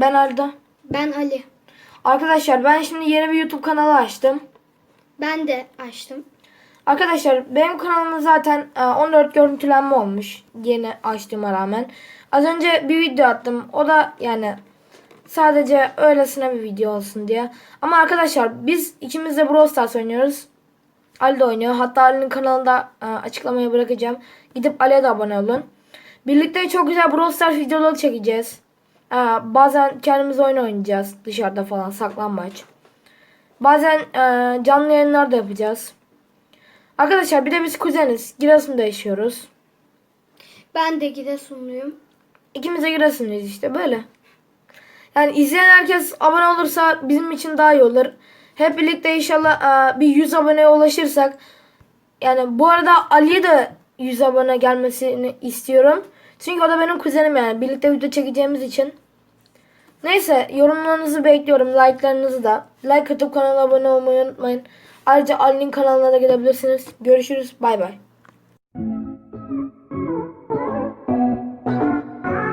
Ben Arda. Ben Ali. Arkadaşlar ben şimdi yeni bir YouTube kanalı açtım. Ben de açtım. Arkadaşlar benim kanalımda zaten e, 14 görüntülenme olmuş. Yeni açtığıma rağmen. Az önce bir video attım. O da yani sadece öylesine bir video olsun diye. Ama arkadaşlar biz ikimiz de Brawl Stars oynuyoruz. Ali de oynuyor. Hatta Ali'nin kanalında e, açıklamaya bırakacağım. Gidip Ali'ye de abone olun. Birlikte çok güzel Brawl Stars videoları çekeceğiz. E, bazen kendimiz oyun oynayacağız. Dışarıda falan saklanmaç. Bazen e, canlı yayınlar da yapacağız. Arkadaşlar bir de biz kuzeniz. Giresun'da yaşıyoruz. Ben de Giresunluyum. İkimiz de Giresunluyuz işte böyle. Yani izleyen herkes abone olursa bizim için daha iyi olur. Hep birlikte inşallah e, bir 100 aboneye ulaşırsak. Yani bu arada Ali'ye de 100 abone gelmesini istiyorum. Çünkü o da benim kuzenim yani. Birlikte video çekeceğimiz için. Neyse yorumlarınızı bekliyorum. Like'larınızı da. Like atıp kanala abone olmayı unutmayın. Ayrıca Ali'nin kanalına da gidebilirsiniz. Görüşürüz. Bay bay.